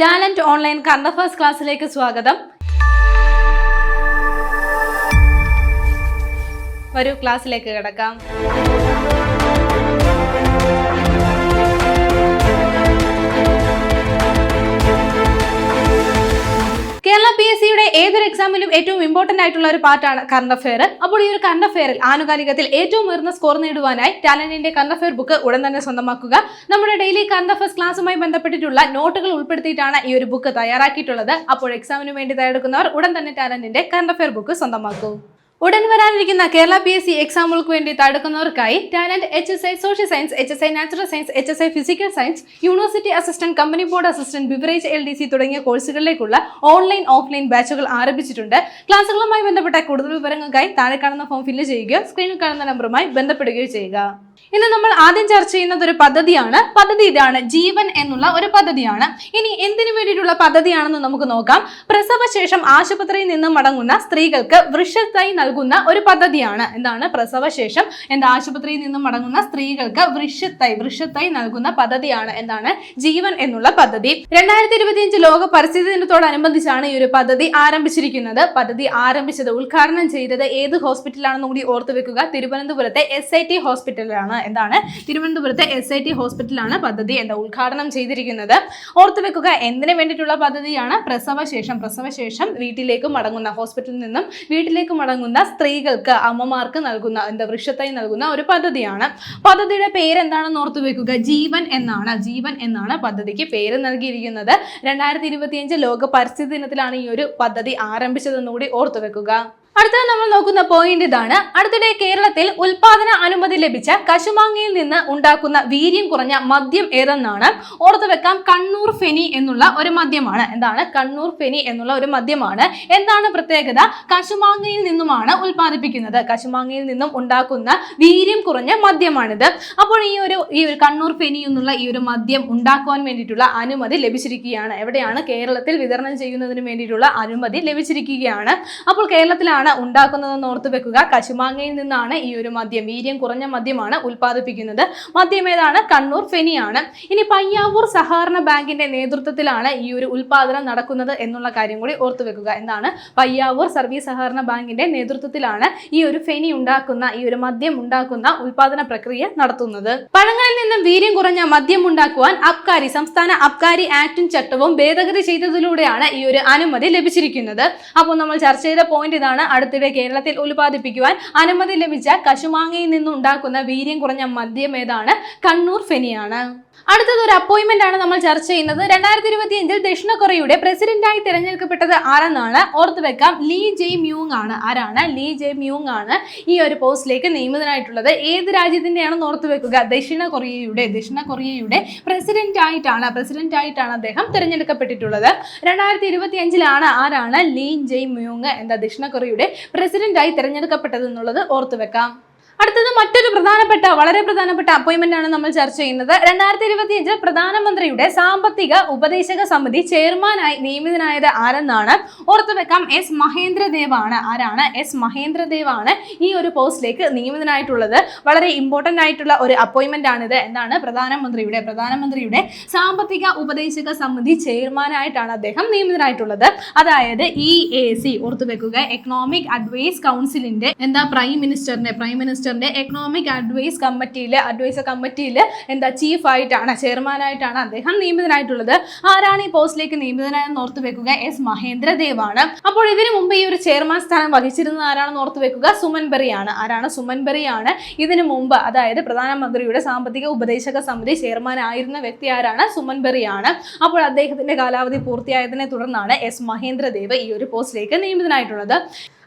Talent online current affairs ക്ലാസ്സിലേക്ക് സ്വാഗതം. വരൂ ക്ലാസ്സിലേക്ക് കിടക്കാം. സിയുടെ ഏതൊരു എക്സാമിലും ഏറ്റവും ഇമ്പോർട്ടന്റ് ആയിട്ടുള്ള ഒരു പാർട്ടാണ് കറണ്ട് അഫെയർ അപ്പോൾ ഈ ഒരു കറണ്ട് അഫെയറിൽ ആനുകാലികത്തിൽ ഏറ്റവും ഉയർന്ന സ്കോർ നേടുവാനായി ടാലന്റിന്റെ കറണ്ട് അഫെയർ ബുക്ക് ഉടൻ തന്നെ സ്വന്തമാക്കുക. നമ്മുടെ ഡെയിലി കറണ്ട് അഫെയർസ് ക്ലാസ്സുമായി ബന്ധപ്പെട്ടിട്ടുള്ള നോട്ടുകൾ ഉൾപ്പെടുത്തിയിട്ടാണ് ഈ ഒരു ബുക്ക് തയ്യാറാക്കിയിട്ടുള്ളത്. അപ്പോൾ എക്സാമിന് വേണ്ടി തയ്യാറെടുക്കുന്നവർ ഉടൻ തന്നെ ടാലന്റിന്റെ കറണ്ട് അഫെയർ ബുക്ക് സ്വന്തമാക്കൂ. ഉടൻ വരാനിരിക്കുന്ന കേരള പി എസ് സി എക്സാമുകൾക്ക് വേണ്ടി തടുക്കുന്നവർക്കായി talent H S I social science H S I natural science H S I physical science university assistant company board assistant beverage L D C തുടങ്ങിയ കോഴ്സുകളിലേക്കുള്ള online offline ബാച്ചുകൾ ആരംഭിച്ചിട്ടുണ്ട്. ക്ലാസുകളുമായി ബന്ധപ്പെട്ട കൂടുതൽ വിവരങ്ങൾക്കായി താഴെ കാണുന്ന ഫോം ഫില്ല് ചെയ്യുകയോ സ്ക്രീനിൽ കാണുന്ന നമ്പറുമായി ബന്ധപ്പെടുകയോ ചെയ്യുക. ഇന്ന് നമ്മൾ ആദ്യം ചർച്ച ചെയ്യുന്നത് ഒരു പദ്ധതിയാണ്. പദ്ധതി ഇതാണ് ജീവൻ എന്നുള്ള ഒരു പദ്ധതിയാണ്. ഇനി എന്തിനു വേണ്ടിയിട്ടുള്ള പദ്ധതിയാണെന്ന് നമുക്ക് നോക്കാം. പ്രസവശേഷം ആശുപത്രിയിൽ നിന്ന് മടങ്ങുന്ന സ്ത്രീകൾക്ക് വൃഷത്തൈ നൽകുന്ന ഒരു പദ്ധതിയാണ്. എന്താണ്? പ്രസവശേഷം. എന്താ? ആശുപത്രിയിൽ നിന്നും മടങ്ങുന്ന സ്ത്രീകൾക്ക് വൃക്ഷത്തൈ വൃക്ഷത്തൈ നൽകുന്ന പദ്ധതിയാണ്. എന്താണ്? ജീവൻ എന്നുള്ള പദ്ധതി. രണ്ടായിരത്തി ഇരുപത്തിയഞ്ച് ലോക പരിസ്ഥിതി ദിനത്തോടനുബന്ധിച്ചാണ് ഈ ഒരു പദ്ധതി ആരംഭിച്ചിരിക്കുന്നത്. പദ്ധതി ആരംഭിച്ചത് ഉദ്ഘാടനം ചെയ്തത് ഏത് ഹോസ്പിറ്റലാണെന്ന് കൂടി ഓർത്തു വെക്കുക. തിരുവനന്തപുരത്തെ എസ് ഐ ടി ഹോസ്പിറ്റലാണ്. എന്താണ്? തിരുവനന്തപുരത്തെ എസ് ഐ ടി ഹോസ്പിറ്റലാണ് പദ്ധതി. എന്താ? ഉദ്ഘാടനം ചെയ്തിരിക്കുന്നത്. ഓർത്തു വെക്കുക എന്തിനു വേണ്ടിയിട്ടുള്ള പദ്ധതിയാണ്? പ്രസവശേഷം. പ്രസവശേഷം വീട്ടിലേക്ക് മടങ്ങുന്ന ഹോസ്പിറ്റലിൽ നിന്നും വീട്ടിലേക്ക് മടങ്ങുന്ന സ്ത്രീകൾക്ക് അമ്മമാർക്ക് നൽകുന്ന എന്താ വൃക്ഷത്തായി നൽകുന്ന ഒരു പദ്ധതിയാണ്. പദ്ധതിയുടെ പേര് എന്താണെന്ന് ഓർത്തു വെക്കുക. ജീവൻ എന്നാണ്. ജീവൻ എന്നാണ് പദ്ധതിക്ക് പേര് നൽകിയിരിക്കുന്നത്. രണ്ടായിരത്തി ഇരുപത്തിയഞ്ച് ലോക പരിസ്ഥിതി ദിനത്തിലാണ് ഈ ഒരു പദ്ധതി ആരംഭിച്ചതെന്നുകൂടി ഓർത്തു വെക്കുക. അടുത്തത് നമ്മൾ നോക്കുന്ന പോയിന്റ് ഇതാണ്. അടുത്തിടെ കേരളത്തിൽ ഉൽപാദന അനുമതി ലഭിച്ച കശുമാങ്ങയിൽ നിന്ന് ഉണ്ടാക്കുന്ന വീര്യം കുറഞ്ഞ മദ്യം ഏതെന്നാണ്? ഓർത്തു വെക്കാം കണ്ണൂർ ഫെനി എന്നുള്ള ഒരു മദ്യമാണ്. എന്താണ്? കണ്ണൂർ ഫെനി എന്നുള്ള ഒരു മദ്യമാണ്. എന്താണ് പ്രത്യേകത? കശുമാങ്ങയിൽ നിന്നുമാണ് ഉൽപ്പാദിപ്പിക്കുന്നത്. കശുമാങ്ങയിൽ നിന്നും ഉണ്ടാക്കുന്ന വീര്യം കുറഞ്ഞ മദ്യമാണിത്. അപ്പോൾ ഈ ഒരു ഈ ഒരു കണ്ണൂർ ഫെനി എന്നുള്ള ഈ ഒരു മദ്യം ഉണ്ടാക്കുവാൻ വേണ്ടിയിട്ടുള്ള അനുമതി ലഭിച്ചിരിക്കുകയാണ്. എവിടെയാണ്? കേരളത്തിൽ വിതരണം ചെയ്യുന്നതിന് വേണ്ടിയിട്ടുള്ള അനുമതി ലഭിച്ചിരിക്കുകയാണ്. അപ്പോൾ കേരളത്തിലാണ് ഉണ്ടാക്കുന്നതെന്ന് ഓർത്തു വെക്കുക. കശുമാങ്ങയിൽ നിന്നാണ് ഈ ഒരു മദ്യം വീര്യം കുറഞ്ഞ മദ്യമാണ് ഉൽപ്പാദിപ്പിക്കുന്നത്. മദ്യം ഏതാണ്? കണ്ണൂർ ഫെനിയാണ്. ഇനി പയ്യാവൂർ സഹകരണ ബാങ്കിന്റെ നേതൃത്വത്തിലാണ് ഈ ഒരു ഉൽപാദനം നടക്കുന്നത് എന്നുള്ള കാര്യം കൂടി ഓർത്തു വെക്കുക. എന്താണ്? പയ്യാവൂർ സർവീസ് സഹകരണ ബാങ്കിന്റെ നേതൃത്വത്തിലാണ് ഈ ഒരു ഫെനി ഉണ്ടാക്കുന്ന ഈ ഒരു മദ്യം ഉണ്ടാക്കുന്ന ഉൽപാദന പ്രക്രിയ നടത്തുന്നത്. പഴങ്ങളിൽ നിന്നും വീര്യം കുറഞ്ഞ മദ്യം ഉണ്ടാക്കുവാൻ അബ്കാരി സംസ്ഥാന അബ്കാരി ആക്ടും ചട്ടവും ഭേദഗതി ചെയ്തതിലൂടെയാണ് ഈ ഒരു അനുമതി ലഭിച്ചിരിക്കുന്നത്. അപ്പോൾ നമ്മൾ ചർച്ച ചെയ്ത പോയിന്റ് ഇതാണ്. അടുത്തിടെ കേരളത്തിൽ ഉൽപ്പാദിപ്പിക്കുവാൻ അനുമതി ലഭിച്ച കശുമാങ്ങയിൽ നിന്നുണ്ടാക്കുന്ന വീര്യം കുറഞ്ഞ മദ്യം ഏതാണ്? കണ്ണൂർ ഫെനിയാണ്. അടുത്തത് ഒരു അപ്പോയിന്റ്മെന്റ് ആണ് നമ്മൾ ചർച്ച ചെയ്യുന്നത്. രണ്ടായിരത്തി ഇരുപത്തിയഞ്ചിൽ ദക്ഷിണ കൊറിയയുടെ പ്രസിഡന്റായി തിരഞ്ഞെടുക്കപ്പെട്ടത് ആരെന്നാണ് ഓർത്ത് വെക്കാം. ലീ ജെ മ്യൂങ് ആണ്. ആരാണ്? ലീ ജെ മ്യൂങ് ആണ് ഈ ഒരു പോസ്റ്റിലേക്ക് നിയമിതനായിട്ടുള്ളത്. ഏത് രാജ്യത്തിന്റെയാണെന്ന് ഓർത്ത് വെക്കുക. ദക്ഷിണ കൊറിയയുടെ ദക്ഷിണ കൊറിയയുടെ പ്രസിഡന്റ് ആയിട്ടാണ് പ്രസിഡന്റ് ആയിട്ടാണ് അദ്ദേഹം തിരഞ്ഞെടുക്കപ്പെട്ടിട്ടുള്ളത്. രണ്ടായിരത്തി ഇരുപത്തി അഞ്ചിലാണ് ആരാണ് ലീ ജെ മ്യൂങ് എന്താ ദക്ഷിണ കൊറിയയുടെ പ്രസിഡന്റായി തിരഞ്ഞെടുക്കപ്പെട്ടത് എന്നുള്ളത് ഓർത്ത് വെക്കാം. അടുത്തത് മറ്റൊരു പ്രധാനപ്പെട്ട വളരെ പ്രധാനപ്പെട്ട അപ്പോയിന്റ്മെന്റ് ആണ് നമ്മൾ ചർച്ച ചെയ്യുന്നത്. രണ്ടായിരത്തി ഇരുപത്തിയഞ്ചിൽ പ്രധാനമന്ത്രിയുടെ സാമ്പത്തിക ഉപദേശക സമിതി ചെയർമാനായി നിയമിതനായത് ആരെന്നാണ് ഓർത്തു വെക്കാം എസ് മഹേന്ദ്രദേവ് ആണ്. ആരാണ്? എസ് മഹേന്ദ്രദേവ് ആണ് ഈ ഒരു പോസ്റ്റിലേക്ക് നിയമിതനായിട്ടുള്ളത്. വളരെ ഇമ്പോർട്ടന്റ് ആയിട്ടുള്ള ഒരു അപ്പോയിന്റ്മെന്റ് ആണിത് എന്താണ്? പ്രധാനമന്ത്രിയുടെ പ്രധാനമന്ത്രിയുടെ സാമ്പത്തിക ഉപദേശക സമിതി ചെയർമാനായിട്ടാണ് അദ്ദേഹം നിയമിതനായിട്ടുള്ളത്. അതായത് ഇ എ സി ഓർത്തു വെക്കുക എക്കണോമിക് അഡ്വൈസ് കൗൺസിലിന്റെ എന്താ? പ്രൈം മിനിസ്റ്ററിന്റെ പ്രൈം മിനിസ്റ്ററിന്റെ എക്കണോമിക് അഡ്വൈസ് കമ്മിറ്റിയിൽ അഡ്വൈസർ കമ്മിറ്റിയിൽ എന്താ ചീഫ് ആയിട്ടാണ് ചെയർമാനായിട്ടാണ് അദ്ദേഹം നിയമിതനായിട്ടുള്ളത്. ആരാണ് ഈ പോസ്റ്റിലേക്ക് നിയമിതനായെന്ന് ഓർത്തു വെക്കുക? എസ് മഹേന്ദ്രദേവ് ആണ് അപ്പോൾ ഇതിനു മുമ്പ് ഈ ഒരു ചെയർമാൻ സ്ഥാനം വഹിച്ചിരുന്നത് ആരാണെന്ന് ഓർത്തു വെക്കുക? സുമൻ ബെറിയാണ്. ആരാണ്? സുമൻ ബെറിയാണ്. ഇതിനു മുമ്പ് അതായത് പ്രധാനമന്ത്രിയുടെ സാമ്പത്തിക ഉപദേശക സമിതി ചെയർമാൻ ആയിരുന്ന വ്യക്തി ആരാണ്? സുമൻ ബെറിയാണ്. അപ്പോൾ അദ്ദേഹത്തിന്റെ കാലാവധി പൂർത്തിയായതിനെ തുടർന്നാണ് എസ് മഹേന്ദ്രദേവ് ഈ ഒരു പോസ്റ്റിലേക്ക് നിയമിതനായിട്ടുള്ളത്.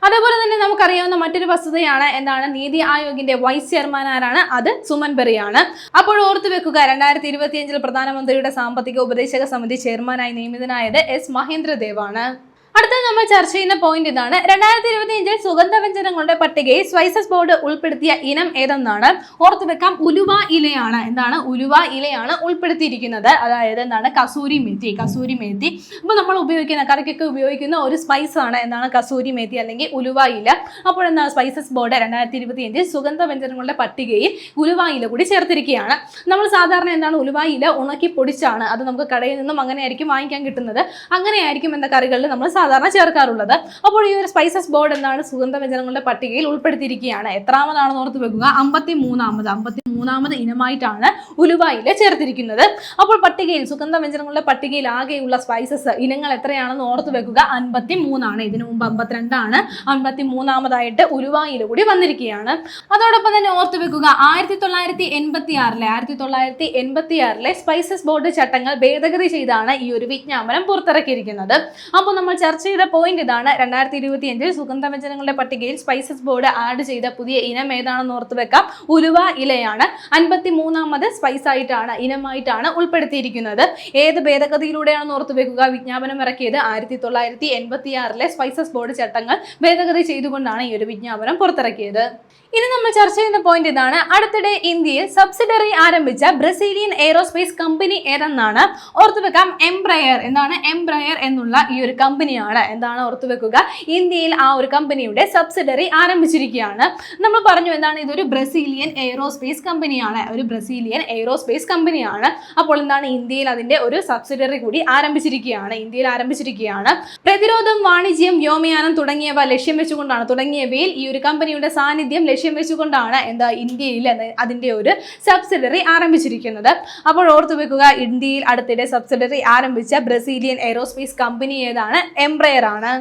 അതേപോലെ തന്നെ നമുക്കറിയാവുന്ന മറ്റൊരു വസ്തുതയാണ് എന്താണ്? നീതി ആയോഗിന്റെ വൈസ് ചെയർമാൻ ആരാണ്? അത് സുമൻ ബെറിയാണ് അപ്പോൾ ഓർത്തു വെക്കുക രണ്ടായിരത്തി ഇരുപത്തിയഞ്ചിൽ പ്രധാനമന്ത്രിയുടെ സാമ്പത്തിക ഉപദേശക സമിതി ചെയർമാനായി നിയമിതനായത് എസ് മഹേന്ദ്രദേവാണ്. ആണ് അടുത്ത നമ്മൾ ചർച്ച ചെയ്യുന്ന പോയിന്റ് ഇതാണ്. രണ്ടായിരത്തി ഇരുപത്തി അഞ്ചിൽ സുഗന്ധവ്യഞ്ജനങ്ങളുടെ പട്ടികയിൽ സ്പൈസസ് ബോർഡ് ഉൾപ്പെടുത്തിയ ഇനം ഏതെന്നാണ്? ഓർത്തു വെക്കാം ഉലുവ ഇലയാണ്. എന്താണ്? ഉലുവ ഇലയാണ് ഉൾപ്പെടുത്തിയിരിക്കുന്നത്. അതായത് എന്താണ്? കസൂരി മേത്തി കസൂരി മേത്തി. അപ്പോൾ നമ്മൾ ഉപയോഗിക്കുന്ന കറിക്കൊക്കെ ഉപയോഗിക്കുന്ന ഒരു സ്പൈസ് ആണ്. എന്താണ്? കസൂരി മേത്തി അല്ലെങ്കിൽ ഉലുവ ഇല. അപ്പോൾ എന്താണ്? സ്പൈസസ് ബോർഡ് രണ്ടായിരത്തി ഇരുപത്തി അഞ്ചിൽ സുഗന്ധവ്യഞ്ജനങ്ങളുടെ പട്ടികയിൽ ഉലുവ ഇല കൂടി ചേർത്തിരിക്കുകയാണ്. നമ്മൾ സാധാരണ എന്താണ്? ഉലുവ ഇല ഉണക്കി പൊടിച്ചാണ്. അത് നമുക്ക് കടയിൽ നിന്നും അങ്ങനെയായിരിക്കും വാങ്ങിക്കാൻ കിട്ടുന്നത്. അങ്ങനെയായിരിക്കും എന്താ? കറികളിൽ നമ്മൾ ചേർക്കാറുള്ളത്. അപ്പോൾ ഈ ഒരു സ്പൈസസ് ബോർഡ് എന്താണ് സുഗന്ധവ്യഞ്ജനങ്ങളുടെ പട്ടികയിൽ ഉൾപ്പെടുത്തിയിരിക്കുകയാണ്. എത്രാമതാണെന്ന് ഓർത്ത് വെക്കുക. അമ്പത്തി മൂന്നാമത് അമ്പത്തി മൂന്നാമത് ഇനമായിട്ടാണ് ഉലുവായിൽ ചേർത്തിരിക്കുന്നത്. അപ്പോൾ പട്ടികയിൽ സുഗന്ധവ്യഞ്ജനങ്ങളുടെ പട്ടികയിൽ ആകെയുള്ള സ്പൈസസ് ഇനങ്ങൾ എത്രയാണെന്ന് ഓർത്ത് വെക്കുക. അൻപത്തി മൂന്നാണ് ഇതിനു മുമ്പ് അമ്പത്തിരണ്ടാണ്. അൻപത്തി മൂന്നാമതായിട്ട് ഉലുവായിൽ കൂടി വന്നിരിക്കുകയാണ്. അതോടൊപ്പം തന്നെ ഓർത്ത് വെക്കുക. ആയിരത്തി തൊള്ളായിരത്തി എൺപത്തി ആറിലെ ആയിരത്തി തൊള്ളായിരത്തി എൺപത്തി ആറിലെ സ്പൈസസ് ബോർഡ് ചട്ടങ്ങൾ ഭേദഗതി ചെയ്താണ് ഈ ഒരു വിജ്ഞാപനം പുറത്തിറക്കിയിരിക്കുന്നത്. അപ്പോൾ നമ്മൾ ചർച്ച ചെയ്ത പോയിന്റ് ഇതാണ്. രണ്ടായിരത്തി ഇരുപത്തി അഞ്ചിൽ സുഗന്ധവ്യഞ്ജനങ്ങളുടെ പട്ടികയിൽ സ്പൈസസ് ബോർഡ് ആഡ് ചെയ്ത പുതിയ ഇനം ഏതാണെന്ന് ഓർത്ത് വെക്കാം. ഉലുവ ഇലയാണ്. അൻപത്തി മൂന്നാമത് സ്പൈസ് ആയിട്ടാണ് ഇനമായിട്ടാണ് ഉൾപ്പെടുത്തിയിരിക്കുന്നത്. ഏത് ഭേദഗതിയിലൂടെയാണെന്ന് ഓർത്ത് വെക്കുക. വിജ്ഞാപനം ഇറക്കിയത് ആയിരത്തി തൊള്ളായിരത്തി എൺപത്തി ആറിലെ സ്പൈസസ് ബോർഡ് ചട്ടങ്ങൾ ഭേദഗതി ചെയ്തുകൊണ്ടാണ് ഈ ഒരു വിജ്ഞാപനം പുറത്തിറക്കിയത്. ഇനി നമ്മൾ ചർച്ച ചെയ്യുന്ന പോയിന്റ് ഇതാണ്. അടുത്തിടെ ഇന്ത്യയിൽ സബ്സിഡറി ആരംഭിച്ച ബ്രസീലിയൻ എയ്റോസ്പേസ് കമ്പനി ഏതെന്നാണ് ഓർത്തു വെക്കാം. എംബ്രയർ എന്താണ് എംബ്രയർ എന്നുള്ള ഈ ഒരു കമ്പനിയാണ് എന്താണ് ഓർത്തു വെക്കുക? ഇന്ത്യയിൽ ആ ഒരു കമ്പനിയുടെ സബ്സിഡറി ആരംഭിച്ചിരിക്കുകയാണ്. നമ്മൾ പറഞ്ഞു എന്താണ്? ഇതൊരു ബ്രസീലിയൻ എയ്റോസ്പേസ് കമ്പനിയാണ് ഒരു ബ്രസീലിയൻ എയ്റോസ്പേസ് കമ്പനിയാണ് അപ്പോൾ എന്താണ്? ഇന്ത്യയിൽ അതിന്റെ ഒരു സബ്സിഡറി കൂടി ആരംഭിച്ചിരിക്കുകയാണ്. ഇന്ത്യയിൽ ആരംഭിച്ചിരിക്കുകയാണ്. പ്രതിരോധം വാണിജ്യം വ്യോമയാനം തുടങ്ങിയവ ലക്ഷ്യം വെച്ചുകൊണ്ടാണ് തുടങ്ങിയവയിൽ ഈ ഒരു കമ്പനിയുടെ സാന്നിധ്യം ലക്ഷ്യം വെച്ചുകൊണ്ടാണ് എന്താ ഇന്ത്യയിൽ അതിന്റെ ഒരു സബ്സിഡറി ആരംഭിച്ചിരിക്കുന്നത്. അപ്പോൾ ഓർത്തു വെക്കുക ഇന്ത്യയിൽ അടുത്തിടെ സബ്സിഡറി ആരംഭിച്ച ബ്രസീലിയൻ എയ്റോസ്പേസ് കമ്പനി ഏതാണ്? എംബ്രയർ ആണ്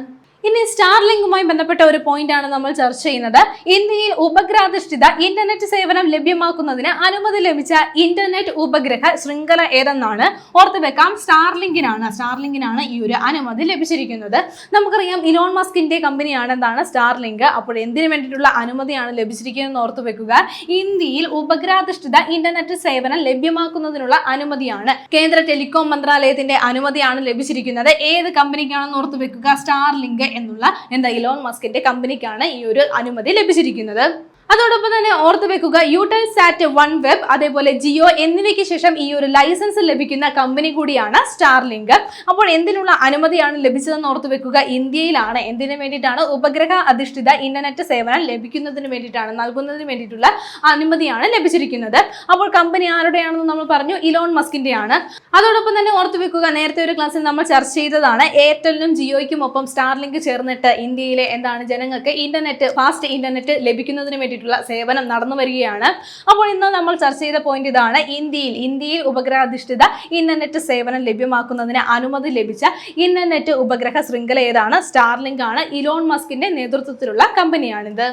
ഇനി സ്റ്റാർലിങ്കുമായി ബന്ധപ്പെട്ട ഒരു പോയിന്റ് ആണ് നമ്മൾ ചർച്ച ചെയ്യുന്നത്. ഇന്ത്യയിൽ ഉപഗ്രാധിഷ്ഠിത ഇന്റർനെറ്റ് സേവനം ലഭ്യമാക്കുന്നതിന് അനുമതി ലഭിച്ച ഇന്റർനെറ്റ് ഉപഗ്രഹ ശൃംഖല ഏതെന്നാണ് ഓർത്ത് വെക്കാം. സ്റ്റാർലിങ്കിനാണ് സ്റ്റാർലിങ്കിനാണ് ഈ ഒരു അനുമതി ലഭിച്ചിരിക്കുന്നത്. നമുക്കറിയാം ഇലോൺ മസ്കിന്റെ കമ്പനിയാണ് എന്താണ് സ്റ്റാർലിങ്ക്. അപ്പോൾ എന്തിനു വേണ്ടിയിട്ടുള്ള അനുമതിയാണ് ലഭിച്ചിരിക്കുന്നത് ഓർത്ത് വെക്കുക. ഇന്ത്യയിൽ ഉപഗ്രാധിഷ്ഠിത ഇന്റർനെറ്റ് സേവനം ലഭ്യമാക്കുന്നതിനുള്ള അനുമതിയാണ്. കേന്ദ്ര ടെലികോം മന്ത്രാലയത്തിന്റെ അനുമതിയാണ് ലഭിച്ചിരിക്കുന്നത്. ഏത് കമ്പനിക്കാണെന്ന് ഓർത്ത് വെക്കുക. സ്റ്റാർലിങ്ക് എന്നുള്ള എന്താ ഇലോൺ മസ്കിന്റെ കമ്പനിക്കാണ് ഈ ഒരു അനുമതി ലഭിച്ചിരിക്കുന്നത്. അതോടൊപ്പം തന്നെ ഓർത്ത് വെക്കുക യൂട്ടൽ സാറ്റ് വൺ വെബ് അതേപോലെ ജിയോ എന്നിവയ്ക്ക് ശേഷം ഈ ഒരു ലൈസൻസ് ലഭിക്കുന്ന കമ്പനി കൂടിയാണ് സ്റ്റാർലിങ്ക് അപ്പോൾ എന്തിനുള്ള അനുമതിയാണ് ലഭിച്ചതെന്ന് ഓർത്ത് വെക്കുക ഇന്ത്യയിലാണ്. എന്തിനു വേണ്ടിയിട്ടാണ് ഉപഗ്രഹ അധിഷ്ഠിത ഇന്റർനെറ്റ് സേവനം ലഭിക്കുന്നതിന് വേണ്ടിയിട്ടാണ് നൽകുന്നതിന് വേണ്ടിയിട്ടുള്ള അനുമതിയാണ് ലഭിച്ചിരിക്കുന്നത്. അപ്പോൾ കമ്പനി ആരുടെയാണെന്ന് നമ്മൾ പറഞ്ഞു ഇലോൺ മസ്കിന്റെയാണ് അതോടൊപ്പം തന്നെ ഓർത്ത് വെക്കുക നേരത്തെ ഒരു ക്ലാസ്സിൽ നമ്മൾ ചർച്ച ചെയ്തതാണ് എയർടെലിനും ജിയോയ്ക്കും ഒപ്പം സ്റ്റാർലിങ്ക് ചേർന്നിട്ട് ഇന്ത്യയിലെ എന്താണ് ജനങ്ങൾക്ക് ഇന്റർനെറ്റ് ഫാസ്റ്റ് ഇന്റർനെറ്റ് ലഭിക്കുന്നതിന് വേണ്ടിയിട്ടുള്ള സേവനം നടന്നു വരികയാണ്. അപ്പോൾ ഇന്ന് നമ്മൾ ചർച്ച ചെയ്ത പോയിന്റ് ഇതാണ് ഇന്ത്യയിൽ. ഇന്ത്യയിൽ ഉപഗ്രഹാധിഷ്ഠിത ഇന്റർനെറ്റ് സേവനം ലഭ്യമാക്കുന്നതിന് അനുമതി ലഭിച്ച ഇന്റർനെറ്റ് ഉപഗ്രഹ ശൃംഖല ഏതാണ്? സ്റ്റാർലിങ്ക് ആണ്. ഇലോൺ മസ്കിന്റെ നേതൃത്വത്തിലുള്ള കമ്പനിയാണിത്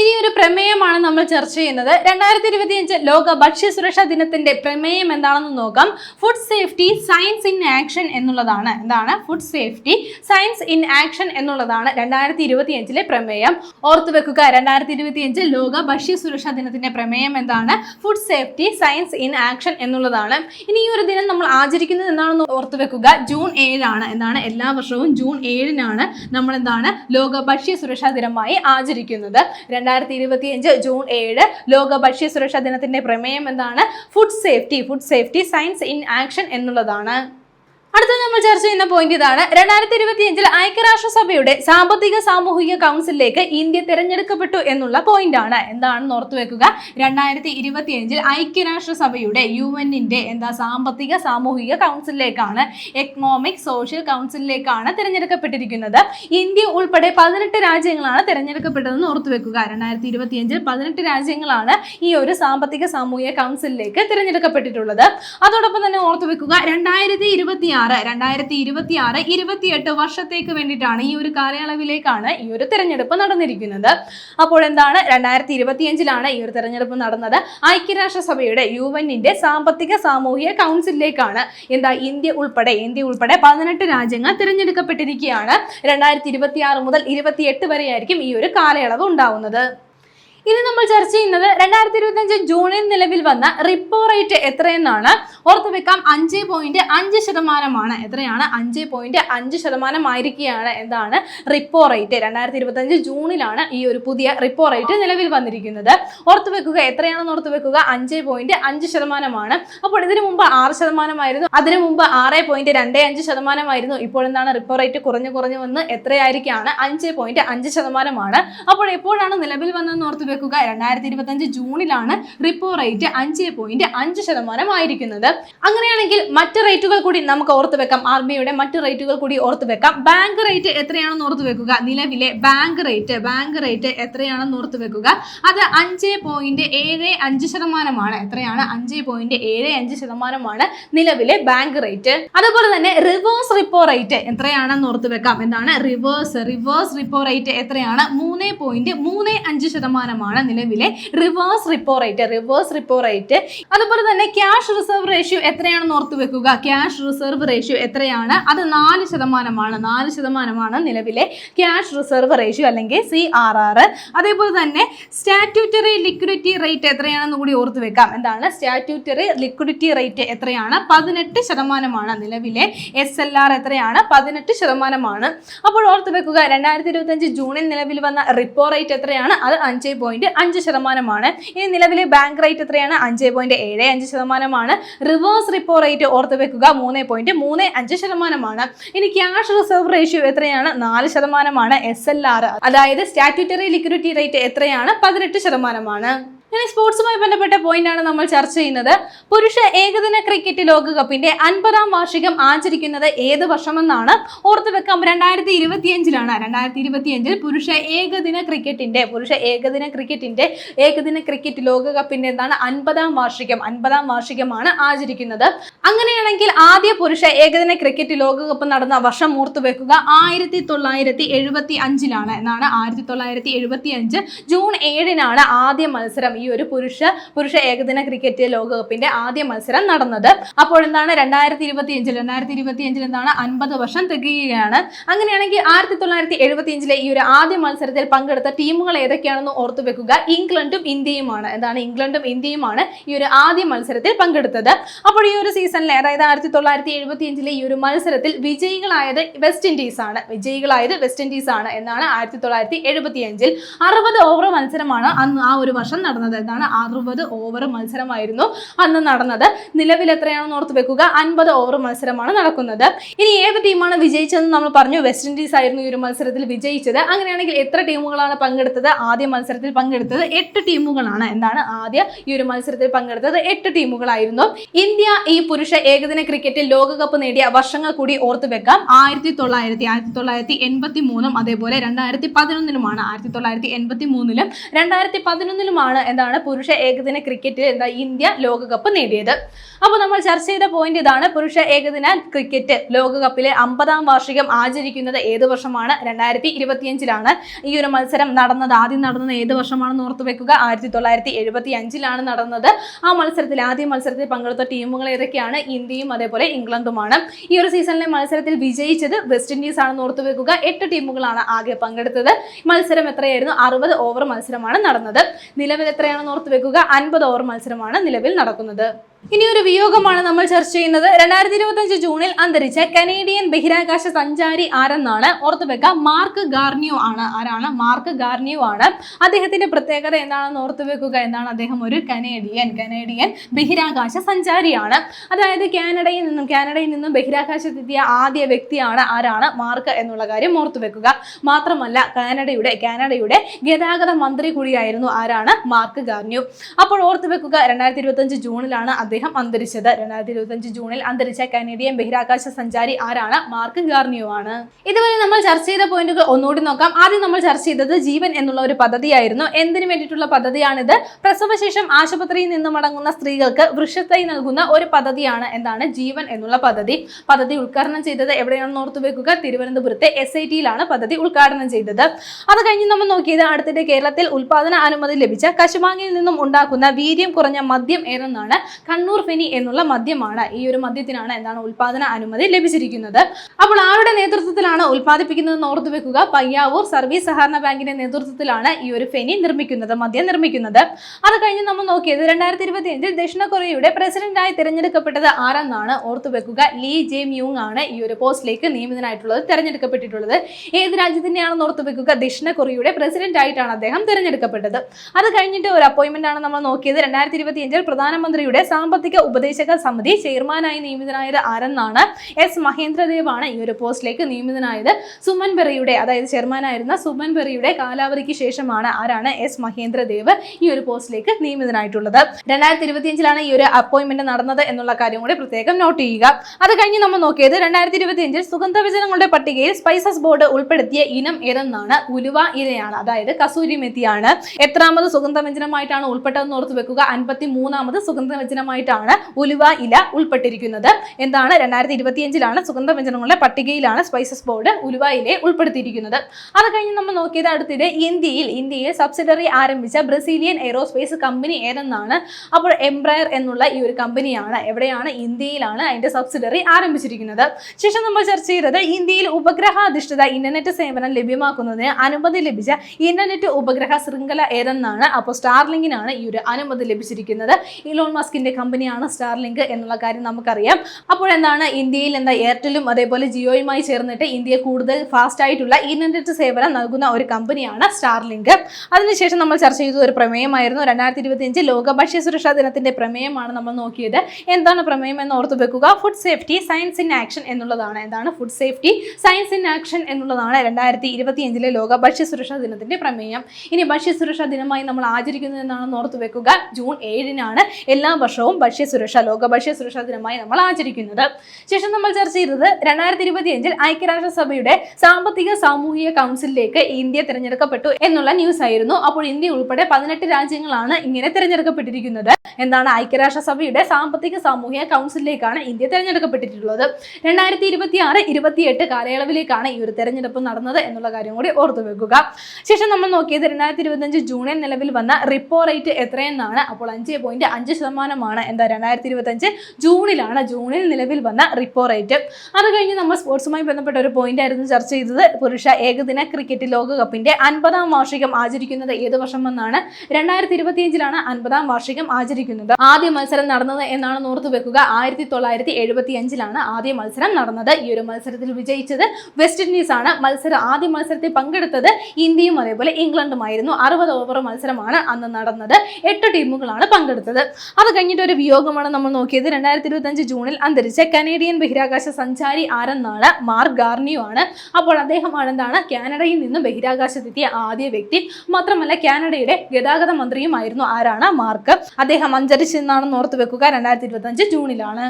ഇനി ഒരു പ്രമേയമാണ് നമ്മൾ ചർച്ച ചെയ്യുന്നത്. രണ്ടായിരത്തി ഇരുപത്തിയഞ്ച് ലോക ഭക്ഷ്യ സുരക്ഷാ ദിനത്തിന്റെ പ്രമേയം എന്താണെന്ന് നോക്കാം. Food safety science in action എന്നുള്ളതാണ്. എന്താണ്? Food safety science in action എന്നുള്ളതാണ് രണ്ടായിരത്തി ഇരുപത്തിയഞ്ചിലെ പ്രമേയം. ഓർത്തു വെക്കുക രണ്ടായിരത്തി ഇരുപത്തിയഞ്ച് ലോക ഭക്ഷ്യ സുരക്ഷാ ദിനത്തിന്റെ പ്രമേയം എന്താണ്? Food safety science in action എന്നുള്ളതാണ്. ഇനി ഈ ഒരു ദിനം നമ്മൾ ആചരിക്കുന്നത് എന്താണെന്ന് ഓർത്തു വെക്കുക. ജൂൺ ഏഴാണ് എന്താണ്? എല്ലാ വർഷവും ജൂൺ ഏഴിനാണ് നമ്മൾ എന്താണ് ലോക ഭക്ഷ്യ സുരക്ഷാ ദിനമായി ആചരിക്കുന്നത്. രണ്ടായിരത്തി ഇരുപത്തിയഞ്ച് ജൂൺ ഏഴ് ലോക ഭക്ഷ്യ സുരക്ഷാ ദിനത്തിന്റെ പ്രമേയം എന്താണ്? Food safety food safety science in action എന്നുള്ളതാണ്. അടുത്ത നമ്മൾ ചർച്ച ചെയ്യുന്ന പോയിന്റ് ഇതാണ്. രണ്ടായിരത്തി ഇരുപത്തിയഞ്ചിൽ ഐക്യരാഷ്ട്രസഭയുടെ സാമ്പത്തിക സാമൂഹിക കൗൺസിലിലേക്ക് ഇന്ത്യ തിരഞ്ഞെടുക്കപ്പെട്ടു എന്നുള്ള പോയിന്റ് ആണ്. എന്താണെന്ന് ഓർത്തു വെക്കുക. രണ്ടായിരത്തി ഇരുപത്തിയഞ്ചിൽ ഐക്യരാഷ്ട്രസഭയുടെ യു എന്നിന്റെ എന്താ സാമ്പത്തിക സാമൂഹിക കൗൺസിലിലേക്കാണ് എക്കണോമിക് സോഷ്യൽ കൗൺസിലിലേക്കാണ് തിരഞ്ഞെടുക്കപ്പെട്ടിരിക്കുന്നത്. ഇന്ത്യ ഉൾപ്പെടെ പതിനെട്ട് രാജ്യങ്ങളാണ് തിരഞ്ഞെടുക്കപ്പെട്ടതെന്ന് ഓർത്തു വെക്കുക. രണ്ടായിരത്തി ഇരുപത്തിയഞ്ചിൽ പതിനെട്ട് രാജ്യങ്ങളാണ് ഈ ഒരു സാമ്പത്തിക സാമൂഹിക കൗൺസിലിലേക്ക് തിരഞ്ഞെടുക്കപ്പെട്ടിട്ടുള്ളത്. അതോടൊപ്പം തന്നെ ഓർത്തു വെക്കുക രണ്ടായിരത്തി ഇരുപത്തി ആറ് രണ്ടായിരത്തി ഇരുപത്തി ആറ് ഇരുപത്തിയെട്ട് വർഷത്തേക്ക് വേണ്ടിയിട്ടാണ് ഈ ഒരു കാലയളവിലേക്കാണ് ഈ ഒരു തെരഞ്ഞെടുപ്പ് നടന്നിരിക്കുന്നത്. അപ്പോൾ എന്താണ് രണ്ടായിരത്തി ഇരുപത്തിയഞ്ചിലാണ് ഈ ഒരു തെരഞ്ഞെടുപ്പ് നടന്നത്. ഐക്യരാഷ്ട്രസഭയുടെ യു എന്നിന്റെ സാമ്പത്തിക സാമൂഹിക കൗൺസിലിലേക്കാണ് എന്താ ഇന്ത്യ ഉൾപ്പെടെ ഇന്ത്യ ഉൾപ്പെടെ പതിനെട്ട് രാജ്യങ്ങൾ തിരഞ്ഞെടുക്കപ്പെട്ടിരിക്കുകയാണ്. രണ്ടായിരത്തി ഇരുപത്തി ആറ് മുതൽ ഇരുപത്തിയെട്ട് വരെയായിരിക്കും ഈ ഒരു കാലയളവ് ഉണ്ടാവുന്നത്. ഇനി നമ്മൾ ചർച്ച ചെയ്യുന്നത് രണ്ടായിരത്തി ഇരുപത്തി അഞ്ച് ജൂണിൽ നിലവിൽ വന്ന റിപ്പോ റേറ്റ് എത്രയെന്നാണ്. ഓർത്ത് വെക്കാം അഞ്ച് പോയിന്റ് അഞ്ച് ശതമാനമാണ്. എത്രയാണ്? അഞ്ച് പോയിന്റ് അഞ്ച് ശതമാനമായിരിക്കുകയാണ് എന്താണ് റിപ്പോ റേറ്റ് രണ്ടായിരത്തി ഇരുപത്തി അഞ്ച് ജൂണിലാണ് ഈ ഒരു പുതിയ റിപ്പോ റേറ്റ് നിലവിൽ വന്നിരിക്കുന്നത്. ഓർത്ത് വെക്കുക എത്രയാണെന്ന് ഓർത്ത് വെക്കുക? അഞ്ച് പോയിന്റ് അഞ്ച് ശതമാനമാണ്. അപ്പോൾ ഇതിനു മുമ്പ് ആറ് ശതമാനമായിരുന്നു. അതിനു മുമ്പ് ആറ് പോയിന്റ് രണ്ട് അഞ്ച് ശതമാനമായിരുന്നു. ഇപ്പോൾ എന്താണ് റിപ്പോ റേറ്റ് കുറഞ്ഞു കുറഞ്ഞു വന്ന് എത്രയായിരിക്കാണ്? അഞ്ച് പോയിന്റ് അഞ്ച് ശതമാനമാണ്. അപ്പോൾ എപ്പോഴാണ് നിലവിൽ വന്നതെന്ന് ഓർത്ത് വെക്കുക. രണ്ടായിരത്തി ഇരുപത്തി അഞ്ച് ജൂണിലാണ് റിപ്പോ റേറ്റ് അഞ്ച് പോയിന്റ് അഞ്ച് ശതമാനമായിരിക്കുന്നത് അങ്ങനെയാണെങ്കിൽ മറ്റ് റേറ്റുകൾ കൂടി നമുക്ക് ഓർത്ത് വെക്കാം. ആർ ബി ഐയുടെ മറ്റ് റേറ്റുകൾ കൂടി ഓർത്ത് വെക്കാം. ബാങ്ക് റേറ്റ് എത്രയാണെന്ന് ഓർത്ത് വെക്കുക? നിലവിലെ ബാങ്ക് റേറ്റ് ബാങ്ക് റേറ്റ് എത്രയാണെന്ന് ഓർത്ത് വെക്കുക? അത് അഞ്ച് പോയിന്റ് ഏഴ് അഞ്ച് ശതമാനമാണ്. എത്രയാണ്? അഞ്ച് പോയിന്റ് ഏഴ് അഞ്ച് ശതമാനമാണ് നിലവിലെ ബാങ്ക് റേറ്റ് അതുപോലെ തന്നെ റിവേഴ്സ് റിപ്പോ റേറ്റ് എത്രയാണെന്ന് ഓർത്ത് വെക്കാം. എന്താണ്? റിവേഴ്സ് റിവേഴ്സ് റിപ്പോ റേറ്റ് എത്രയാണ്? മൂന്ന് പോയിന്റ് മൂന്ന് അഞ്ച് ശതമാനമാണ്. നിലവിലെ reverse repo rate reverse repo rate അതുപോലെ തന്നെ ക്യാഷ് റിസർവ് റേഷ്യോ എത്രയാണെന്ന് ഓർത്ത് വെക്കുക. ക്യാഷ് റിസർവ് റേഷ്യോ എത്രയാണ്? അത് നാല് ശതമാനമാണ്. നാല് ശതമാനമാണ് നിലവിലെ ക്യാഷ് റിസർവ് റേഷ്യോ അല്ലെങ്കിൽ സി ആർ ആർ അതേപോലെ തന്നെ സ്റ്റാറ്റ്യൂട്ടറി ലിക്വിഡിറ്റി റേറ്റ് എത്രയാണെന്ന് കൂടി ഓർത്ത് വെക്കാം. എന്താണ്? സ്റ്റാറ്റ്യൂട്ടറി ലിക്വിഡിറ്റി റേറ്റ് എത്രയാണ്? പതിനെട്ട് ശതമാനമാണ് നിലവിലെ എസ് എൽ ആർ എത്രയാണ്? പതിനെട്ട് ശതമാനമാണ്. അപ്പോൾ ഓർത്ത് വെക്കുക രണ്ടായിരത്തി ഇരുപത്തി അഞ്ച് ജൂണിൽ നിലവിൽ വന്ന റിപ്പോ റേറ്റ് എത്രയാണ്? അത് അഞ്ച് പോയിന്റ് അഞ്ച് ശതമാനമാണ്. ഇനി നിലവിലെ ബാങ്ക് റേറ്റ് എത്രയാണ്? അഞ്ച് പോയിന്റ് ഏഴ് അഞ്ച് ശതമാനമാണ്. റിവേഴ്സ് റിപ്പോ റേറ്റ് ഓർത്ത് വെക്കുക മൂന്ന് പോയിന്റ് മൂന്ന് അഞ്ച് ശതമാനമാണ്. ഇനി ക്യാഷ് റിസർവ് റേഷ്യോ എത്രയാണ്? നാല് ശതമാനമാണ്. എസ് എൽ ആർ അതായത് സ്റ്റാറ്റ്യൂട്ടറി ലിക്വിഡിറ്റി റേറ്റ് എത്രയാണ്? പതിനെട്ട് ശതമാനമാണ്. ഇനി സ്പോർട്സുമായി ബന്ധപ്പെട്ട പോയിന്റ് ആണ് നമ്മൾ ചർച്ച ചെയ്യുന്നത്. പുരുഷ ഏകദിന ക്രിക്കറ്റ് ലോകകപ്പിന്റെ അൻപതാം വാർഷികം ആചരിക്കുന്നത് ഏത് വർഷമെന്നാണ് ഓർത്തു വെക്കാം. രണ്ടായിരത്തി ഇരുപത്തിയഞ്ചിലാണ് രണ്ടായിരത്തി ഇരുപത്തിയഞ്ചിൽ പുരുഷ ഏകദിന ക്രിക്കറ്റിന്റെ പുരുഷ ഏകദിന ക്രിക്കറ്റിന്റെ ഏകദിന ക്രിക്കറ്റ് ലോകകപ്പിന്റെ എന്താണ് അൻപതാം വാർഷികം. അൻപതാം വാർഷികമാണ് ആചരിക്കുന്നത്. അങ്ങനെയാണെങ്കിൽ ആദ്യ പുരുഷ ഏകദിന ക്രിക്കറ്റ് ലോകകപ്പ് നടന്ന വർഷം ഓർത്തു വെക്കുക. ആയിരത്തി തൊള്ളായിരത്തി എഴുപത്തി അഞ്ചിലാണ് എന്നാണ് ആയിരത്തി തൊള്ളായിരത്തി എഴുപത്തി അഞ്ച് ജൂൺ ഏഴിനാണ് ആദ്യ മത്സരം. ഒരു പുരുഷ പുരുഷ ഏകദിന ക്രിക്കറ്റ് ലോകകപ്പിന്റെ ആദ്യ മത്സരം നടന്നത്. അപ്പോൾ എന്താണ് രണ്ടായിരത്തി ഇരുപത്തി അഞ്ചിൽ രണ്ടായിരത്തി ഇരുപത്തി അഞ്ചിൽ എന്താണ് അൻപത് വർഷം തികയുകയാണ്. അങ്ങനെയാണെങ്കിൽ ആയിരത്തി തൊള്ളായിരത്തി എഴുപത്തി അഞ്ചിലെ ഈ ഒരു ആദ്യ മത്സരത്തിൽ പങ്കെടുത്ത ടീമുകൾ ഏതൊക്കെയാണെന്ന് ഓർത്തു വെക്കുക. ഇംഗ്ലണ്ടും ഇന്ത്യയുമാണ്. എന്താണ് ഇംഗ്ലണ്ടും ഇന്ത്യയുമാണ് ഈ ഒരു ആദ്യ മത്സരത്തിൽ പങ്കെടുത്തത്. അപ്പോൾ ഈ ഒരു സീസണിലെ അതായത് ആയിരത്തി തൊള്ളായിരത്തി എഴുപത്തി അഞ്ചിലെ ഈ ഒരു മത്സരത്തിൽ വിജയികളായത് വെസ്റ്റ് ഇൻഡീസ് ആണ്. വിജയികളായത് വെസ്റ്റ് ഇൻഡീസ് ആണ് എന്നാണ് ആയിരത്തി തൊള്ളായിരത്തി എഴുപത്തി അഞ്ചിൽ അറുപത് ഓവർ മത്സരമാണ് അന്ന് ആ ഒരു വർഷം നടന്നത്. എന്താണ് അറുപത് ഓവർ മത്സരമായിരുന്നു അന്ന് നടന്നത്. നിലവിൽ എത്രയാണെന്ന് ഓർത്ത് വെക്കുക? അൻപത് ഓവർ മത്സരമാണ് നടക്കുന്നത്. ഇനി ഏത് ടീമാണ് വിജയിച്ചതെന്ന് നമ്മൾ പറഞ്ഞു. വെസ്റ്റ് ഇൻഡീസ് ആയിരുന്നു ഈ ഒരു മത്സരത്തിൽ വിജയിച്ചത്. അങ്ങനെയാണെങ്കിൽ എത്ര ടീമുകളാണ് പങ്കെടുത്തത്? ആദ്യ മത്സരത്തിൽ പങ്കെടുത്തത് എട്ട് ടീമുകളാണ് എന്താണ് ആദ്യ ഈ ഒരു മത്സരത്തിൽ പങ്കെടുത്തത്. എട്ട് ടീമുകളായിരുന്നു. ഇന്ത്യ ഈ പുരുഷ ഏകദിന ക്രിക്കറ്റിൽ ലോകകപ്പ് നേടിയ വർഷങ്ങൾ കൂടി ഓർത്ത് വെക്കാം. ആയിരത്തി തൊള്ളായിരത്തി ആയിരത്തി തൊള്ളായിരത്തി എൺപത്തി മൂന്നും അതേപോലെ രണ്ടായിരത്തി പതിനൊന്നിലുമാണ് ആയിരത്തി തൊള്ളായിരത്തി എൺപത്തി മൂന്നിലും രണ്ടായിരത്തി പതിനൊന്നിലുമാണ് എന്താണ്? പുരുഷ ഏകദിന ക്രിക്കറ്റിൽ എന്താ ഇന്ത്യ ലോകകപ്പ് നേടിയത്. അപ്പോൾ നമ്മൾ ചർച്ച ചെയ്ത പോയിന്റ് ഇതാണ് പുരുഷ ഏകദിന ക്രിക്കറ്റ് ലോകകപ്പിലെ അമ്പതാം വാർഷികം ആചരിക്കുന്നത് ഏത് വർഷമാണ്? രണ്ടായിരത്തി ഇരുപത്തിയഞ്ചിലാണ് ഈ ഒരു മത്സരം നടന്നത് ആദ്യം നടന്നത് ഏത് വർഷമാണെന്ന് ഓർത്ത് വെക്കുക. ആയിരത്തി തൊള്ളായിരത്തി എഴുപത്തി അഞ്ചിലാണ് നടന്നത്. ആ മത്സരത്തിൽ ആദ്യ മത്സരത്തിൽ പങ്കെടുത്ത ടീമുകൾ ഏതൊക്കെയാണ്? ഇന്ത്യയും അതേപോലെ ഇംഗ്ലണ്ടുമാണ്. ഈ ഒരു സീസണിലെ മത്സരത്തിൽ വിജയിച്ചത് വെസ്റ്റ് ഇൻഡീസ് ആണെന്ന് ഓർത്ത് വെക്കുക. എട്ട് ടീമുകളാണ് ആകെ പങ്കെടുത്തത്. മത്സരം എത്രയായിരുന്നു? അറുപത് ഓവർ മത്സരമാണ് നടന്നത്. നിലവിൽ എത്രയാണെന്ന് ഓർത്ത് വെക്കുക. അൻപത് ഓവർ മത്സരമാണ് നിലവിൽ നടക്കുന്നത്. ഇനി ഒരു വിയോഗമാണ് നമ്മൾ ചർച്ച ചെയ്യുന്നത്. രണ്ടായിരത്തി ഇരുപത്തഞ്ച് ജൂണിൽ അന്തരിച്ച കനേഡിയൻ ബഹിരാകാശ സഞ്ചാരി ആരെന്നാണ് ഓർത്തു വെക്കുക മാർക്ക് ഗാർണിയോ ആണ്. ആരാണ്? മാർക്ക് ഗാർണിയോ ആണ്. അദ്ദേഹത്തിന്റെ പ്രത്യേകത എന്താണെന്ന് ഓർത്തു വെക്കുക എന്താണ് അദ്ദേഹം ഒരു കനേഡിയൻ കനേഡിയൻ ബഹിരാകാശ സഞ്ചാരിയാണ്. അതായത് കാനഡയിൽ നിന്നും കാനഡയിൽ നിന്നും ബഹിരാകാശത്തെത്തിയ ആദ്യ വ്യക്തിയാണ് ആരാണ്? മാർക്ക് എന്നുള്ള കാര്യം ഓർത്തു വെക്കുക. മാത്രമല്ല കാനഡയുടെ കാനഡയുടെ ഗതാഗത മന്ത്രി കൂടിയായിരുന്നു ആരാണ്? Marc Garneau. അപ്പോൾ ഓർത്തു വെക്കുക രണ്ടായിരത്തി ഇരുപത്തഞ്ച് ജൂണിലാണ് അദ്ദേഹം അന്തരിച്ചത്. രണ്ടായിരത്തി ഇരുപത്തഞ്ച് ജൂണിൽ അന്തരിച്ച കനേഡിയൻ ബഹിരാകാശ സഞ്ചാരി ആരാണ്? മാർക്ക് ഗാർണിയോ ആണ് ഇതുവരെ നമ്മൾ ചർച്ച ചെയ്ത പോയിന്റുകൾ ഒന്നുകൂടി നോക്കാം. ആദ്യം നമ്മൾ ചർച്ച ചെയ്തത് ജീവൻ എന്നുള്ള ഒരു പദ്ധതിയായിരുന്നു. എന്തിനു വേണ്ടിയിട്ടുള്ള പദ്ധതിയാണിത്? പ്രസവശേഷം ആശുപത്രിയിൽ നിന്ന് മടങ്ങുന്ന സ്ത്രീകൾക്ക് വൃക്ഷത്തൈ നൽകുന്ന ഒരു പദ്ധതിയാണ് എന്താണ്? ജീവൻ എന്നുള്ള പദ്ധതി. പദ്ധതി ഉദ്ഘാടനം ചെയ്തത് എവിടെയാണെന്ന് ഓർത്തു വെക്കുക. തിരുവനന്തപുരത്തെ എസ് ഐ ടിയിലാണ് പദ്ധതി ഉദ്ഘാടനം ചെയ്തത്. അത് കഴിഞ്ഞ് നമ്മൾ നോക്കിയത് അടുത്തിടെ കേരളത്തിൽ ഉൽപാദന അനുമതി ലഭിച്ച കശുമാങ്ങിൽ നിന്നും ഉണ്ടാക്കുന്ന വീര്യം കുറഞ്ഞ മദ്യം ഏതെന്നാണ് കണ്ണ കണ്ണൂർ ഫെനി എന്നുള്ള മദ്യമാണ് ഈ ഒരു മദ്യത്തിനാണ് എന്താണ് ഉൽപാദന അനുമതി ലഭിച്ചിരിക്കുന്നത്. അപ്പോൾ ആരുടെ നേതൃത്വത്തിലാണ് ഉൽപ്പാദിപ്പിക്കുന്നതെന്ന് ഓർത്തു വെക്കുക. പയ്യാവൂർ സർവീസ് സഹകരണ ബാങ്കിന്റെ നേതൃത്വത്തിലാണ് ഈ ഒരു ഫെനി നിർമ്മിക്കുന്നത് മദ്യം നിർമ്മിക്കുന്നത്. അത് കഴിഞ്ഞ് നമ്മൾ നോക്കിയത് രണ്ടായിരത്തി ഇരുപത്തി അഞ്ചിൽ ദക്ഷിണ കൊറിയയുടെ പ്രസിഡന്റായി തിരഞ്ഞെടുക്കപ്പെട്ടത് ആരെന്നാണ് ഓർത്തു വെക്കുക. ലീ ജെ മ്യൂങ് ആണ് ഈ ഒരു പോസ്റ്റിലേക്ക് നിയമിതനായിട്ടുള്ളത് തിരഞ്ഞെടുക്കപ്പെട്ടിട്ടുള്ളത്. ഏത് രാജ്യത്തിന്റെയാണെന്ന് ഓർത്തു വെക്കുക. ദക്ഷിണ കൊറിയയുടെ പ്രസിഡന്റ് ആയിട്ടാണ് അദ്ദേഹം തിരഞ്ഞെടുക്കപ്പെട്ടത്. അത് കഴിഞ്ഞിട്ട് ഒരു അപ്പോയിന്റ്മെന്റ് ആണ് നമ്മൾ നോക്കിയത്. രണ്ടായിരത്തി ഇരുപത്തി അഞ്ചിൽ പ്രധാനമന്ത്രിയുടെ സാമ്പത്തിക ഉപദേശക സമിതി ചെയർമാനായി നിയമിതനായത് ആരെന്നാണ് എസ് മഹേന്ദ്രദേവ് ആണ് ഈ ഒരു പോസ്റ്റിലേക്ക് നിയമിതനായത്. സുമൻ ബെറിയുടെ അതായത് ചെയർമാനായിരുന്ന സുമൻ ബെറിയുടെ കാലാവധിക്ക് ശേഷമാണ് ആരാണ് എസ് മഹേന്ദ്രദേവ് ഈ ഒരു പോസ്റ്റിലേക്ക് നിയമിതനായിട്ടുള്ളത്. രണ്ടായിരത്തി ഇരുപത്തിയഞ്ചിലാണ് ഈ ഒരു അപ്പോയിന്റ്മെന്റ് നടന്നത് എന്നുള്ള കാര്യം കൂടി പ്രത്യേകം നോട്ട് ചെയ്യുക. അത് കഴിഞ്ഞ് നമ്മൾ നോക്കിയത് രണ്ടായിരത്തി ഇരുപത്തിയഞ്ചിൽ സുഗന്ധവ്യഞ്ജനങ്ങളുടെ പട്ടികയിൽ സ്പൈസസ് ബോർഡ് ഉൾപ്പെടുത്തിയ ഇനം ഏതെന്നാണ്? ഉലുവ ഇരയാണ് അതായത് കസൂരി മെത്തിയാണ്. എത്രാമത് സുഗന്ധവ്യഞ്ജനമായിട്ടാണ് ഉൾപ്പെട്ടതെന്ന് ഓർത്ത് വെക്കുക. അൻപത്തി മൂന്നാമത് സുഗന്ധവ്യഞ്ജനമായിട്ടാണ് ഉലുവ ഇല ഉൾപ്പെട്ടിരിക്കുന്നത്. എന്താണ്? രണ്ടായിരത്തി ഇരുപത്തിയഞ്ചിലാണ് സുഗന്ധവ്യഞ്ജനങ്ങളുടെ പട്ടികയിലാണ് സ്പൈസസ് ബോർഡ് ഉലുവ ഇലയെ ഉൾപ്പെടുത്തിയിരിക്കുന്നത്. അത് കഴിഞ്ഞ് നമ്മൾ നോക്കിയത് അടുത്തിടെ ഇന്ത്യയിൽ ഇന്ത്യയിൽ സബ്സിഡറി ആരംഭിച്ച ബ്രസീലിയൻ എയ്റോസ്പേസ് കമ്പനി ഏതെന്നാണ്? അപ്പോൾ എംബ്രയർ എന്നുള്ള ഈ ഒരു കമ്പനിയാണ് എവിടെയാണ്? ഇന്ത്യയിലാണ് അതിന്റെ സബ്സിഡറി ആരംഭിച്ചിരിക്കുന്നത്. ശേഷം നമ്മൾ ചർച്ച ചെയ്തത് ഇന്ത്യയിൽ ഉപഗ്രഹാധിഷ്ഠിത ഇന്റർനെറ്റ് സേവനം ലഭ്യമാക്കുന്നതിന് അനുമതി ലഭിച്ച ഇന്റർനെറ്റ് ഉപഗ്രഹ ശൃംഖല ഏതെന്നാണ്? അപ്പോൾ സ്റ്റാർലിങ്കിനാണ് ഈ ഒരു അനുമതി ലഭിച്ചിരിക്കുന്നത്. ഇലോൺ മസ്കിന്റെ കമ്പനിയാണ് സ്റ്റാർലിങ്ക് എന്നുള്ള കാര്യം നമുക്കറിയാം. അപ്പോൾ എന്താണ് ഇന്ത്യയിൽ എന്താ എയർടെല്ലും അതേപോലെ ജിയോയുമായി ചേർന്നിട്ട് ഇന്ത്യയെ കൂടുതൽ ഫാസ്റ്റ് ആയിട്ടുള്ള ഇന്റർനെറ്റ് സേവനം നൽകുന്ന ഒരു കമ്പനിയാണ് സ്റ്റാർലിങ്ക് അതിനുശേഷം നമ്മൾ ചർച്ച ചെയ്ത ഒരു പ്രമേയമായിരുന്നു. രണ്ടായിരത്തി ഇരുപത്തിയഞ്ച് ലോക ഭക്ഷ്യ സുരക്ഷാ ദിനത്തിന്റെ പ്രമേയമാണ് നമ്മൾ നോക്കിയത്. എന്താണ് പ്രമേയം എന്ന് ഓർത്തു വെക്കുക. Food safety science in action എന്നുള്ളതാണ്. എന്താണ് food safety science in action എന്നുള്ളതാണ് രണ്ടായിരത്തി ഇരുപത്തിയഞ്ചിലെ ലോക ഭക്ഷ്യ സുരക്ഷാ ദിനത്തിന്റെ പ്രമേയം. ഇനി ഭക്ഷ്യ സുരക്ഷാ ദിനമായി നമ്മൾ ആചരിക്കുന്നത് എന്നാണെന്ന് ഓർത്തു വെക്കുക. ജൂൺ ഏഴിനാണ് എല്ലാ വർഷവും ഭക്ഷ്യ സുരക്ഷ ലോക ഭക്ഷ്യ സുരക്ഷാ ദിനമായി നമ്മൾ ആചരിക്കുന്നത്. ശേഷം നമ്മൾ ചർച്ച ചെയ്തത് രണ്ടായിരത്തി ഇരുപത്തി അഞ്ചിൽ ഐക്യരാഷ്ട്രസഭയുടെ സാമ്പത്തിക സാമൂഹിക കൗൺസിലിലേക്ക് ഇന്ത്യ തിരഞ്ഞെടുക്കപ്പെട്ടു എന്നുള്ള ന്യൂസ് ആയിരുന്നു. അപ്പോൾ ഇന്ത്യ ഉൾപ്പെടെ പതിനെട്ട് രാജ്യങ്ങളാണ് ഇങ്ങനെ തിരഞ്ഞെടുക്കപ്പെട്ടിരിക്കുന്നത്. എന്താണ് ഐക്യരാഷ്ട്രസഭയുടെ സാമ്പത്തിക സാമൂഹിക കൗൺസിലിലേക്കാണ് ഇന്ത്യ തിരഞ്ഞെടുക്കപ്പെട്ടിട്ടുള്ളത്. രണ്ടായിരത്തി ഇരുപത്തി ആറ് ഇരുപത്തിയെട്ട് കാലയളവിലേക്കാണ് ഈ ഒരു തെരഞ്ഞെടുപ്പ് നടന്നത് എന്നുള്ള കാര്യം കൂടി ഓർത്തു വെക്കുക. ശേഷം നമ്മൾ നോക്കിയത് രണ്ടായിരത്തി ഇരുപത്തഞ്ച് ജൂണിൽ നിലവിൽ വന്ന റിപ്പോ റേറ്റ് എത്രയെന്നാണ്. അപ്പോൾ അഞ്ച് പോയിന്റ് അഞ്ച് ശതമാനമാണ്. എന്താ രണ്ടായിരത്തി ഇരുപത്തഞ്ച് ജൂണിലാണ് ജൂണിൽ നിലവിൽ വന്ന റിപ്പോ റേറ്റ് അത് കഴിഞ്ഞ് നമ്മൾ സ്പോർട്സുമായി ബന്ധപ്പെട്ട ഒരു പോയിന്റ് ആയിരുന്നു ചർച്ച ചെയ്തത്. പുരുഷ ഏകദിന ക്രിക്കറ്റ് ലോകകപ്പിന്റെ അൻപതാം വാർഷികം ആചരിക്കുന്നത് ഏത് വർഷം എന്നാണ്? രണ്ടായിരത്തി ഇരുപത്തിയഞ്ചിലാണ് അൻപതാം വാർഷികം ആചരിക്കുന്നത്. ആദ്യ മത്സരം നടന്നത് എന്നാണ് ഓർത്തു വെക്കുക. ആയിരത്തി തൊള്ളായിരത്തി എഴുപത്തി അഞ്ചിലാണ് ആദ്യ മത്സരം നടന്നത്. ഈ ഒരു മത്സരത്തിൽ വിജയിച്ചത് വെസ്റ്റ് ഇൻഡീസ് ആണ്. മത്സരം ആദ്യ മത്സരത്തിൽ പങ്കെടുത്തത് ഇന്ത്യയും അതേപോലെ ഇംഗ്ലണ്ടുമായിരുന്നു. അറുപത് ഓവർ മത്സരമാണ് അന്ന് നടന്നത്. എട്ട് ടീമുകളാണ് പങ്കെടുത്തത്. അത് കഴിഞ്ഞിട്ട് ഒരു വിയോഗമാണ് നമ്മൾ നോക്കിയത്. രണ്ടായിരത്തി ഇരുപത്തി അഞ്ച് ജൂണിൽ അന്തരിച്ച കനേഡിയൻ ബഹിരാകാശ സഞ്ചാരി ആരെന്നാണ്? മാർക്ക് ഗാർണിയോ ആണ് അപ്പോൾ അദ്ദേഹമാണ് എന്താണ്? കാനഡയിൽ നിന്നും ബഹിരാകാശത്തെത്തിയ ആദ്യ വ്യക്തി. മാത്രമല്ല കാനഡയുടെ ഗതാഗത മന്ത്രിയുമായിരുന്നു ആരാണ് മാർക്ക്? അദ്ദേഹം അന്തരിച്ചെന്നാണെന്ന് ഓർത്ത് വെക്കുക രണ്ടായിരത്തി ഇരുപത്തി അഞ്ച് ജൂണിലാണ്.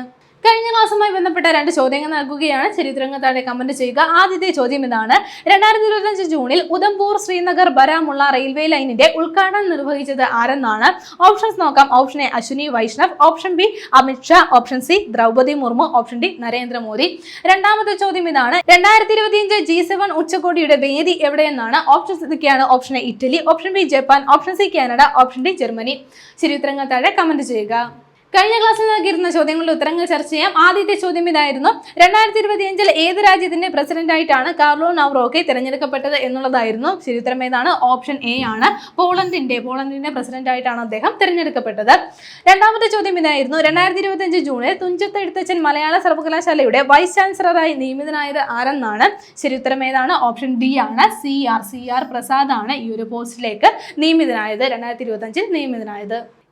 കഴിഞ്ഞ ക്ലാസ്സുമായി ബന്ധപ്പെട്ട രണ്ട് ചോദ്യങ്ങൾ നൽകുകയാണ്. ചരിത്രങ്ങൾ താഴെ കമന്റ് ചെയ്യുക. ആദ്യത്തെ ചോദ്യം ഇതാണ്. രണ്ടായിരത്തി ഇരുപത്തഞ്ച് ജൂണിൽ ഉദംപൂർ ശ്രീനഗർ ബരാമുള്ള റെയിൽവേ ലൈനിന്റെ ഉദ്ഘാടനം നിർവഹിച്ചത് ആരെന്നാണ്? ഓപ്ഷൻസ് നോക്കാം. Option A Ashwini Vaishnaw. Option B Amit Shah. Option C Droupadi Murmu. Option D Narendra Modi. രണ്ടാമത്തെ ചോദ്യം ഇതാണ്. രണ്ടായിരത്തി ഇരുപത്തിയഞ്ച് ജി സെവൻ ഉച്ചകോടിയുടെ വേദി എവിടെയെന്നാണ്? ഓപ്ഷൻസ് ഇതൊക്കെയാണ്. Option A Italy. Option B Japan. Option C Canada. Option D Germany. ചരിത്രങ്ങൾ താഴെ കമന്റ് ചെയ്യുക. കഴിഞ്ഞ ക്ലാസ്സിൽ നൽകിയിരുന്ന ചോദ്യങ്ങളുടെ ഉത്തരങ്ങൾ ചർച്ച ചെയ്യാം. ആദ്യത്തെ ചോദ്യം ഇതായിരുന്നു. രണ്ടായിരത്തി ഇരുപത്തിയഞ്ചിൽ ഏത് രാജ്യത്തിന്റെ പ്രസിഡന്റായിട്ടാണ് കാർലോ നവ്രോക്കെ തിരഞ്ഞെടുക്കപ്പെട്ടത് എന്നുള്ളതായിരുന്നു. ശരിയുത്തരം ഏതാണ്? ഓപ്ഷൻ എ ആണ്. പോളണ്ടിന്റെ പോളണ്ടിന്റെ പ്രസിഡന്റ് ആയിട്ടാണ് അദ്ദേഹം തിരഞ്ഞെടുക്കപ്പെട്ടത്. രണ്ടാമത്തെ ചോദ്യം ഇതായിരുന്നു. രണ്ടായിരത്തി ഇരുപത്തിയഞ്ച് ജൂണിൽ തുഞ്ചത്ത് എഴുത്തച്ഛൻ മലയാള സർവകലാശാലയുടെ വൈസ് ചാൻസലറായി നിയമിതനായത് ആരെന്നാണ്? ശരിയുത്തരം ഏതാണ്? ഓപ്ഷൻ ഡി ആണ്. C R C R Prasad ആണ് ഈ ഒരു പോസ്റ്റിലേക്ക് നിയമിതനായത്. രണ്ടായിരത്തി ഇരുപത്തിയഞ്ചിൽ നിയമിതനായത്.